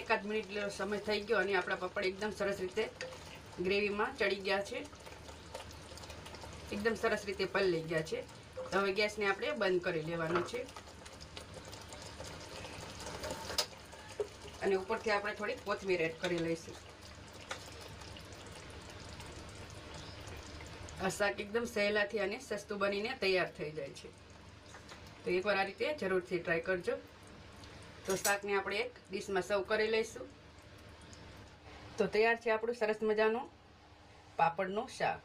એકાદ મિનિટ સમય થઈ ગયો અને આપણા પાપડ એકદમ સરસ રીતે ગ્રેવીમાં ચડી ગયા છે. એકદમ સરસ રીતે પલ લઈ ગયા છે. હવે ગેસને આપણે બંધ કરી લેવાનો છે. અને ઉપરથી આપણે થોડી કોથમીર એડ કરી લઈશું. આ શાક એકદમ સહેલાથી અને સસ્તું બનીને તૈયાર થઈ જાય છે. તો એકવાર આ રીતે જરૂરથી ટ્રાય કરજો. તો શાકને આપણે એક ડીશમાં સર્વ કરી લઈશું. તો તૈયાર છે આપણું સરસ મજાનું પાપડનું શાક.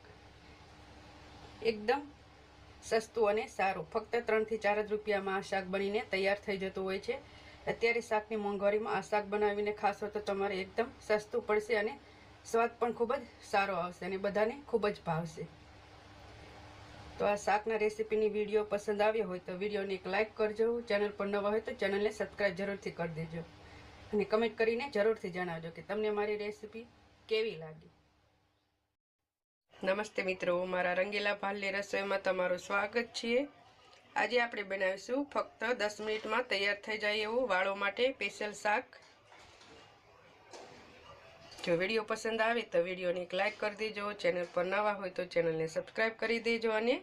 એકદમ સસ્તું અને સારું. ફક્ત ત્રણથી ચાર જ રૂપિયામાં આ શાક બનીને તૈયાર થઈ જતું હોય છે. અત્યારે શાકની મોંઘવારીમાં આ શાક બનાવીને ખાશો તો તમારે એકદમ સસ્તું પડશે અને સ્વાદ પણ ખૂબ જ સારો આવશે અને બધાને ખૂબ જ ભાવશે. તો આ શાકના રેસીપીની વીડિયો પસંદ આવ્યો હોય તો વિડીયોને એક લાઇક કરજો. ચેનલ પર નવા હોય તો ચેનલને સબસ્ક્રાઈબ જરૂરથી કરી દેજો. અને કમેન્ટ કરીને જરૂરથી જણાવજો કે તમને મારી રેસીપી કેવી લાગી. નમસ્તે મિત્રો, મારા રંગીલા ભાલની રસોઈમાં તમારું સ્વાગત છે. આજે આપણે બનાવીશું ફક્ત દસ મિનિટમાં તૈયાર થઈ જાય એવું વાળો માટે સ્પેશિયલ શાક. જો વીડિયો પસંદ આવે તો વિડીયોને એક લાઇક કરી દેજો, ચેનલ પર નવા હોય તો ચેનલને સબસ્ક્રાઈબ કરી દેજો અને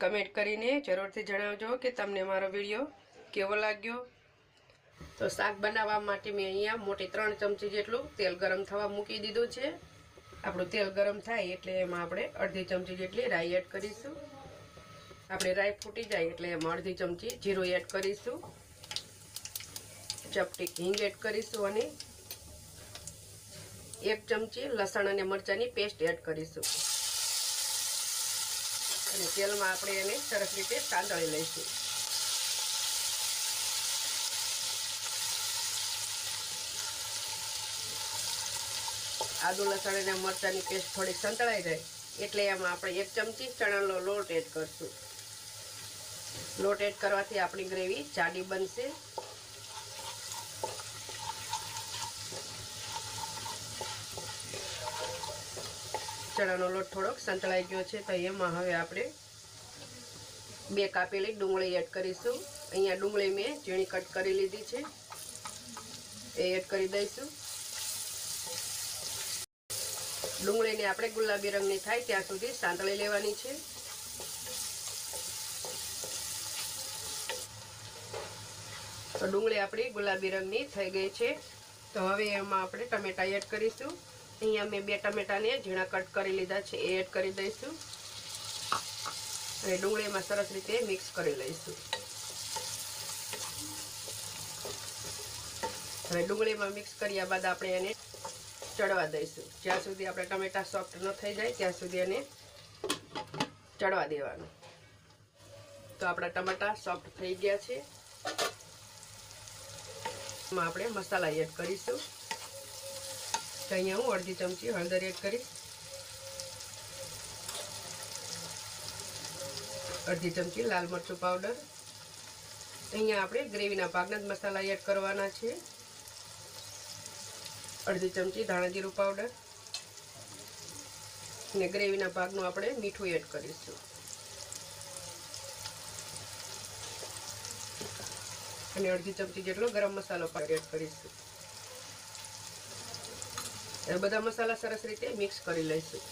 કમેન્ટ કરીને જરૂરથી જણાવજો કે તમને મારો વીડિયો કેવો લાગ્યો. તો શાક બનાવવા માટે મેં અહીંયા મોટી ત્રણ ચમચી જેટલું તેલ ગરમ થવા મૂકી દીધું છે. આપણું તેલ ગરમ થાય એટલે એમાં આપણે અડધી ચમચી જેટલી રાઈ એડ કરીશું. આપણે રાઈ ફૂટી જાય એટલે એમાં અડધી ચમચી જીરું એડ કરીશું. ચપટી હિંગ એડ કરીશું અને એક ચમચી લસણ અને મરચાંની પેસ્ટ એડ કરીશું. અને તેલમાં આપણે એને સરસ રીતે સાંતળી લઈશું. આદુ લસણ અને મરચાંની પેસ્ટ થોડીક સંતળાઈ જાય, એટલે એમાં આપણે એક ચમચી ચણાનો લોટ એડ કરશું. લોટ એડ કરવાથી આપણી ગ્રેવી જાડી બનશે. ચણાનો લોટ થોડોક સંતળાઈ ગયો છે, તો એમાં હવે આપણે બે કાપેલી ડુંગળી એડ કરીશું. અહીંયા ડુંગળી મેં ઝીણી કટ કરી લીધી છે. એ એડ કરી દઈશું. ડુંગળીને આપણે ગુલાબી રંગની થાય ત્યાં સુધી સાંતળી લેવાની છે. તો ડુંગળી આપણી ગુલાબી રંગની થઈ ગઈ છે. તો હવે એમાં આપણે ટમેટા એડ કરીશું. અહીંયા મેં બે ટમેટાને ઝીણા કટ કરી લીધા છે, એ એડ કરી દઈશું. અને ડુંગળીમાં સરસ રીતે મિક્સ કરી લઈશું. હવે ડુંગળીમાં મિક્સ કર્યા બાદ આપણે એને ચડવા દઈશું. જ્યાં સુધી આપણે ટમેટા સોફ્ટ ન થઈ જાય, ત્યાં સુધી એને ચડવા દેવાનું. તો આપણા ટમેટા સોફ્ટ થઈ ગયા છે. આપણે મસાલા એડ કરીશું. તો અહીંયા હું અડધી ચમચી હળદર એડ કરીશ. અડધી ચમચી લાલ મરચું પાવડર. અહીંયા આપણે ગ્રેવીના ભાગના જ મસાલા એડ કરવાના છે. અડધી ચમચી ધાણા જીરું પાવડર. અને ગ્રેવીના ભાગનું આપણે મીઠું એડ કરીશું. અને અડધી ચમચી જેટલો ગરમ મસાલો પણ એડ કરીશું. એ બધા મસાલા સરસ રીતે મિક્સ કરી લઈશું.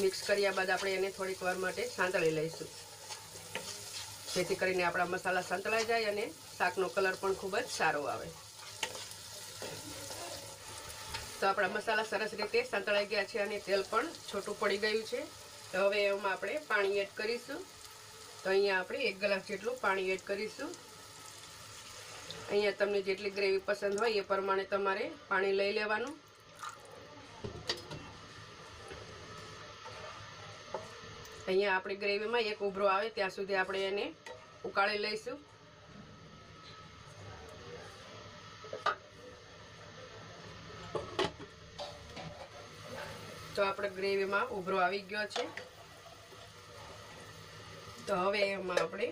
મિક્સ કર્યા બાદ આપણે એને થોડીક વાર માટે સાંતળી લઈશું. જેથી કરીને આપણા મસાલા સંતળાઈ જાય અને શાકનો કલર પણ ખૂબ જ સારો આવે. તો આપણા મસાલા સરસ રીતે સંતળાઈ ગયા છે અને તેલ પણ છોટું પડી ગયું છે. તો હવે એમાં આપણે પાણી એડ કરીશું. તો અહીંયા આપણે એક ગ્લાસ જેટલું પાણી એડ કરીશું. અહીંયા તમને જેટલી ગ્રેવી પસંદ હોય એ પ્રમાણે તમારે પાણી લઈ લેવાનું. અહીંયા આપણી ગ્રેવીમાં એક ઉભરો આવે, ત્યાં સુધી આપણે એને ઉકાળી લઈશું. તો આપણે ગ્રેવીમાં ઉભરો આવી ગયો છે. તો હવે એમાં આપણે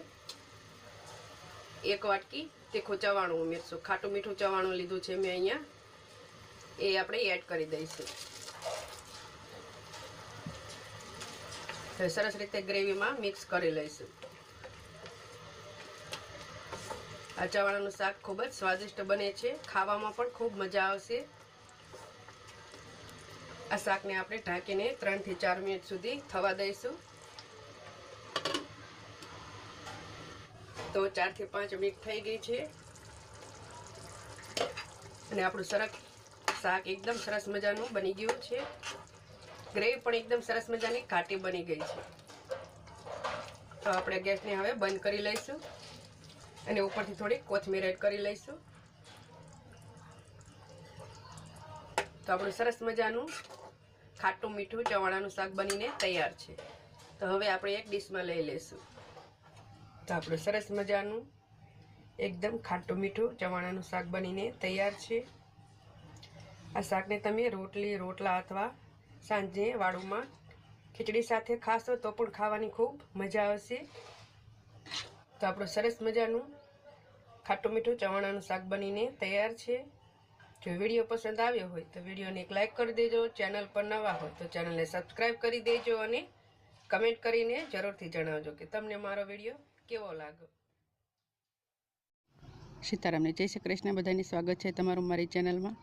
એક વાટકી તીખું ચવાણું ઉમેરશું ખાટું મીઠું ચવાણું લીધું છે મેં અહીંયા. એ આપણે એડ કરી દઈશું. સરસ રીતે ગ્રેવીમાં મિક્સ કરી લઈશું. આ ચવાણાનું શાક ખૂબ જ સ્વાદિષ્ટ બને છે. ખાવામાં પણ ખૂબ મજા આવશે. આ શાકને આપણે ઢાંકીને ત્રણથી ચાર મિનિટ સુધી થવા દઈશું. તો ચારથી પાંચ મિનિટ થઈ ગઈ છે. અને આપણું સરસ શાક એકદમ સરસ મજાનું બની ગયું છે. ગ્રેવી પણ એકદમ સરસ મજાની ઘાટી બની ગઈ છે. તો આપણે ગેસને હવે બંધ કરી લઈશું. અને ઉપરથી થોડી કોથમીર એડ કરી લઈશું. તો આપણું સરસ મજાનું ખાટું મીઠું ચવાણાનું શાક બનીને તૈયાર છે. તો હવે આપણે એક ડીશમાં લઈ લઈશું. તો આપણું સરસ મજાનું, એકદમ ખાટું મીઠું ચવાણાનું શાક બનીને તૈયાર છે. આ શાકને તમે રોટલી, રોટલા અથવા સાંજે વાળુમાં ખીચડી સાથે ખાશો તો પણ ખાવાની ખૂબ મજા આવશે. તો આપણું સરસ મજાનું ખાટું મીઠું ચવાણાનું શાક બનીને તૈયાર છે. જો વીડિયો પસંદ આવ્યો હોય તો વિડીયોને એક લાઇક કરી દેજો, ચેનલ પર નવા હોય તો ચેનલને સબસ્ક્રાઈબ કરી દેજો અને કમેન્ટ કરીને જરૂરથી જણાવજો કે તમને મારો વીડિયો કેવો લાગ્યો? સીતારામને જય શ્રી કૃષ્ણ, બધાને સ્વાગત છે તમારું મારી ચેનલમાં.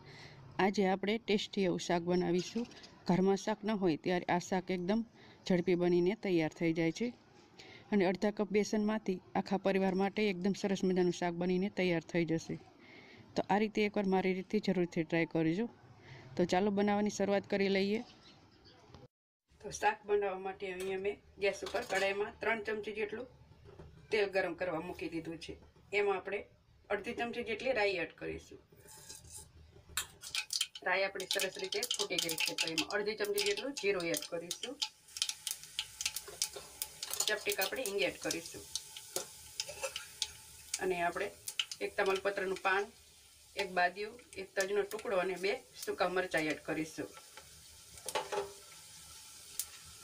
આજે આપણે ટેસ્ટી એવું શાક બનાવીશું. ઘરમાં શાક ન હોય ત્યારે આ શાક એકદમ ઝડપી બનીને તૈયાર થઈ જાય છે. અને અડધા કપ બેસનમાંથી આખા પરિવાર માટે એકદમ સરસ મજાનું શાક બનીને તૈયાર થઈ જશે. તો આ રીતે એકવાર મારી રીતે જરૂરથી ટ્રાય કરજો. તો ચાલો બનાવવાની શરૂઆત કરી લઈએ. તો શાક બનાવવા માટે અહીંયા મેં ગેસ ઉપર કડાઈમાં ત્રણ ચમચી જેટલું તેલ ગરમ કરવા મૂકી દીધું છે. એમાં આપણે અડધી ચમચી જેટલી રાઈ એડ કરીશું. રાઈ આપણી સરસ રીતે ફૂટી ગઈ છે, તો એમાં અડધી ચમચી જેટલું જીરું એડ કરીશું. ચપટીક આપણે હિંગ એડ કરીશું. અને આપણે એક તમાલપત્રનું પાન, એક બાદિયું એક તજનો ટુકડો અને બે સૂકા મરચાં એડ કરીશું.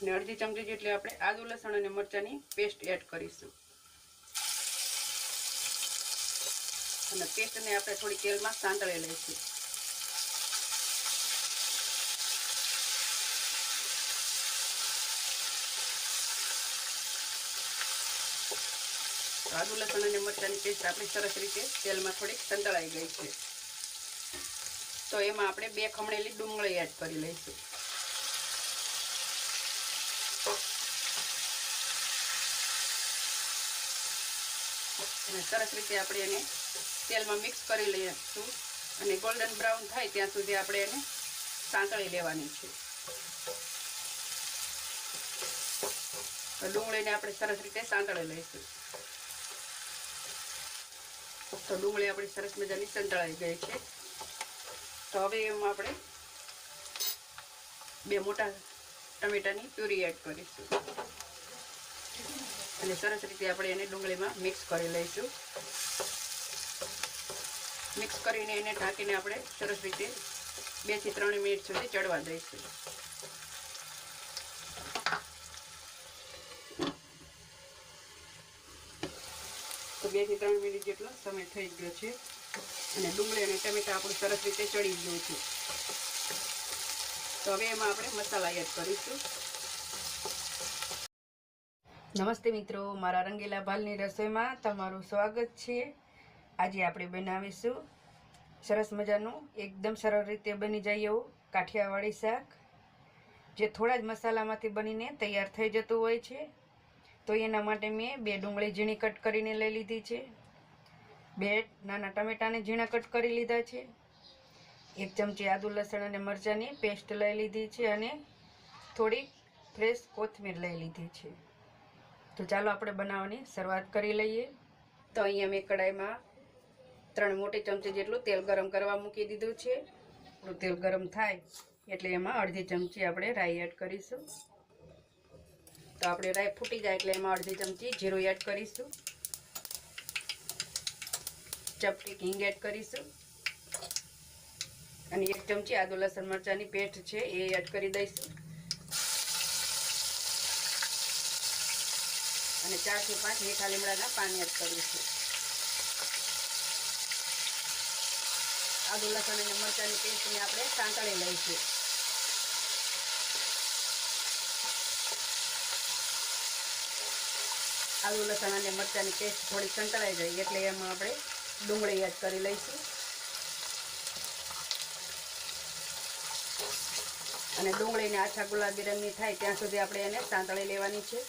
અને અડધી ચમચી જેટલી આપણે આદુ, લસણ અને મરચાંની પેસ્ટ એડ કરીશું. અને પેસ્ટને આપણે થોડી તેલમાં સાંતળી લઈશું. આદુ, લસણ અને મરચાંની પેસ્ટ આપણી સરસ રીતે તેલમાં થોડીક સંતળાઈ ગઈ છે. તો એમાં આપણે બે ખમણેલી ડુંગળી એડ કરી લઈશું. અને સરસ રીતે આપણે એને તેલમાં મિક્સ કરી લઈશું. અને ગોલ્ડન બ્રાઉન થાય ત્યાં સુધી આપણે એને સાંતળી લેવાની છે. ડુંગળીને આપણે સરસ રીતે સાંતળી લઈશું. તો ડુંગળી આપણી સરસ મજાની સંતળાઈ ગઈ છે. તો હવે એમાં આપણે બે મોટા ટમેટાની પ્યુરી એડ કરીશું. અને સરસ રીતે આપણે એને ડુંગળીમાં મિક્સ કરી લઈશું. મિક્સ કરીને એને ઢાંકીને આપણે સરસ રીતે બેથી ત્રણ મિનિટ સુધી ચડવા દઈશું. તો બેથી ત્રણ મિનિટ જેટલો સમય થઈ ગયો છે. અને ડુંગળી અને ટમેટા આપણું સરસ રીતે ચડી ગયું છે. તો હવે એમાં આપણે મસાલા એડ કરીશું. નમસ્તે મિત્રો, મારા રંગીલા ભાલની રસોઈમાં તમારું સ્વાગત છે. આજે આપણે બનાવીશું સરસ મજાનું, એકદમ સરળ રીતે બની જાય એવું કાઠિયાવાડી શાક, જે થોડા જ મસાલામાંથી બનીને તૈયાર થઈ જતું હોય છે. તો એના માટે મેં બે ડુંગળી ઝીણી કટ કરીને લઈ લીધી છે. બે નાના ટમેટાને ઝીણા કટ કરી લીધા છે. એક ચમચી આદુ, લસણ અને મરચાંની પેસ્ટ લઈ લીધી છે અને થોડીક ફ્રેશ કોથમીર લઈ લીધી છે. તો ચાલો આપણે બનાવવાની શરૂઆત કરી લઈએ. તો અહીંયા મેં કડાઈમાં ત્રણ મોટી ચમચી જેટલું તેલ ગરમ કરવા મૂકી દીધું છે. થોડું તેલ ગરમ થાય એટલે એમાં અડધી ચમચી આપણે રાઈ એડ કરીશું. તો આપણે રાઈ ફૂટી જાય એટલે એમાં અડધી ચમચી જીરું એડ કરીશું. ચપટી હિંગ એડ કરીશું. અને એક ચમચી આદુ લસણ મરચાંની પેસ્ટ છે એ એડ કરી દઈશું. અને ચારસો પાંચ મીઠા લીમડાના પાન એડ કરીશું આદુ, લસણ અને મરચાંની પેસ્ટને આપણે સાંતળી લઈશું. આદુ, લસણ અને મરચાંની પેસ્ટ થોડી સંતળાઈ જાય એટલે એમાં આપણે ડુંગળી એડ કરી લઈશું. અને ડુંગળીને આછા ગુલાબી રંગની થાય ત્યાં સુધી આપણે એને સાંતળી લેવાની છે.